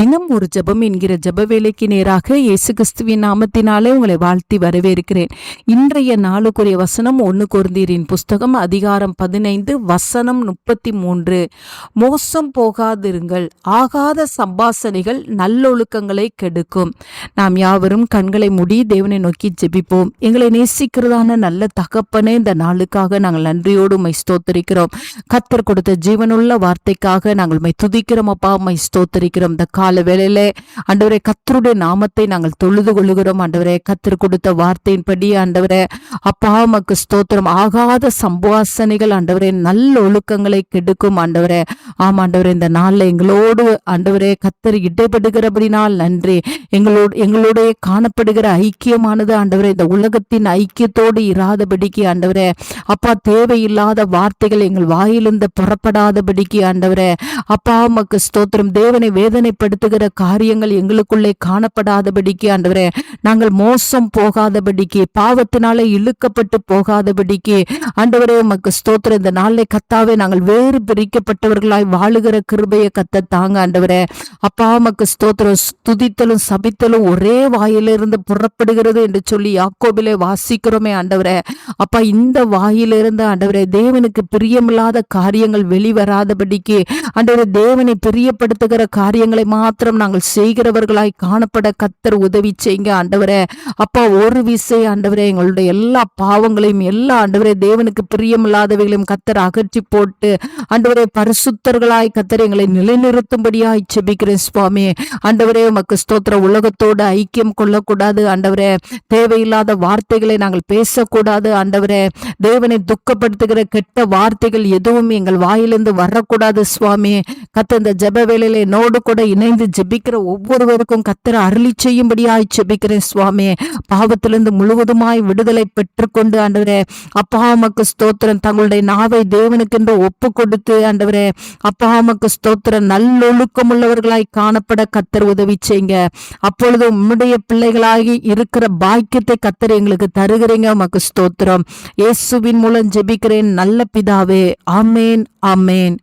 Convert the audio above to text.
தினம் ஒரு ஜெபம் என்கிற ஜப வேலைக்கு நேராக இயேசு கிறிஸ்துவின் நாமத்தினாலே உங்களை வாழ்த்தி வரவேற்கிறேன். இன்றைய நாளுக்குரிய வசனம் ஒன்று குருந்தீரின் புஸ்தகம் அதிகாரம் பதினைந்து வசனம் முப்பத்தி மூன்று மோசம் போகாதிருங்கள் ஆகாத சம்பாசனைகள் நல்லொழுக்கங்களை கெடுக்கும். நாம் யாவரும் கண்களை மூடி தேவனை நோக்கி ஜெபிப்போம். எங்களை நேசிக்கிறதான நல்ல தகப்பனே இந்த நாளுக்காக நாங்கள் நன்றியோடு மை ஸ்தோத்தரிக்கிறோம். கத்தர் கொடுத்த ஜீவனுள்ள வார்த்தைக்காக நாங்கள் மை துதிக்கிறோம் அப்பா மை ஸ்தோத்தரிக்கிறோம். இந்த கால வேளையில ஆண்டவரே கத்தருடைய நாமத்தை நாங்கள் தொழுது கொள்ளுகிறோம் ஆண்டவரே கத்தர் கொடுத்த வார்த்தையின்படி ஆண்டவரே அப்பா உமக்கு ஸ்தோத்திரம். ஆகாத சம்பாசனைகள் ஆண்டவரே நல்ல ஒழுக்கங்களை கெடுக்கும் ஆண்டவரே. ஆமா இந்த நாளில் எங்களோடு ஆண்டவரே கத்தர் இடைப்படுகிறபடினால் நன்றி. எங்களோடு எங்களுடைய காணப்படுகிற ஐக்கியமானது ஆண்டவரே இந்த உலகத்தின் ஐக்கியத்தோடு இராதபடிக்கு ஆண்டவரே. அப்பா தேவையில்லாத வார்த்தைகள் எங்கள் வாயிலிருந்து புறப்படாதபடிக்கு ஆண்டவரே. அப்பா மக்கு ஸ்தோத்திரம். தேவனை வேதனைப்படுத்துகிற காரியங்கள் எங்களுக்குள்ளே காணப்படாதபடிக்கு ஆண்டவரே நாங்கள் மோசம் போகாதபடிக்கு பாவத்தினாலே இழுக்கப்பட்டு போகாதபடிக்கு ஆண்டவரே உமக்கு ஸ்தோத்திரம். இந்த நாளிலே கத்தாவே நாங்கள் வேறு பிரிக்கப்பட்டவர்களாய் வாழுகிற கிருபையை கத்த தாங்க ஆண்டவரே. அப்பா உமக்கு ஸ்தோத்திரம். துதித்தலும் சபித்தலும் ஒரே வாயிலிருந்து புறப்படுகிறது என்று சொல்லி யாக்கோபிலே வாசிக்கிறோமே ஆண்டவரே. அப்பா இந்த வாயிலிருந்து ஆண்டவரே தேவனுக்கு பிரியமில்லாத காரியங்கள் வெளிவராதபடிக்கு ஆண்டவரே தேவனை பிரியப்படுத்துகிற காரியங்களை மாத்திரம் நாங்கள் செய்கிறவர்களாய் காணப்பட கத்தர் உதவி செய்யுங்க ஆண்டவரே. அப்பா ஒரு விசை ஆண்டவரே எங்களுடைய எல்லா பாவங்களையும் எல்லா ஆண்டவரே தேவனுக்கு பிரியமில்லாதவைகளையும் கத்தர் அகற்றி போட்டு ஆண்டவரே பரிசுத்தர்களாய் கத்தர் எங்களை நிலைநிறுத்தும்படியாய் செபிக்கிறேன் சுவாமி. ஆண்டவரே உமக்கு ஸ்தோத்திர உலகத்தோடு ஐக்கியம் கொள்ளக்கூடாது ஆண்டவரே. தேவையில்லாத வார்த்தைகளை நாங்கள் பேசக்கூடாது ஆண்டவரே. தேவனை துக்கப்படுத்துகிற கெட்ட வார்த்தைகள் எதுவும் எங்கள் வாயிலிருந்து வரக்கூடாது சுவாமி. கத்த இந்த ஜப வேலையில என்னோடு கூட இணைந்து ஜெபிக்கிற ஒவ்வொருவருக்கும் கத்தர் அருளி செய்யும்படியாய் ஜெபிக்கிறேன் சுவாமி. பாவத்திலிருந்து முழுவதுமாய் விடுதலை பெற்றுக்கொண்டு ஆண்டவரே அப்பா மக்கு ஸ்தோத்திரம். தங்களுடைய நாவை தேவனுக்கென்று ஒப்பு கொடுத்து ஆண்டவரே அப்பா மக்கு ஸ்தோத்திரம். நல்லொழுக்கம் உள்ளவர்களாய் காணப்பட கத்தர் உதவி செய்யுங்க. அப்பொழுது உம்முடைய பிள்ளைகளாகி இருக்கிற பாக்கியத்தை கத்தர் எங்களுக்கு தருகிறீங்க. உமக்கு ஸ்தோத்திரம். இயேசுவின் மூலம் ஜெபிக்கிறேன். நல்ல பிதாவே ஆமேன் ஆமேன்.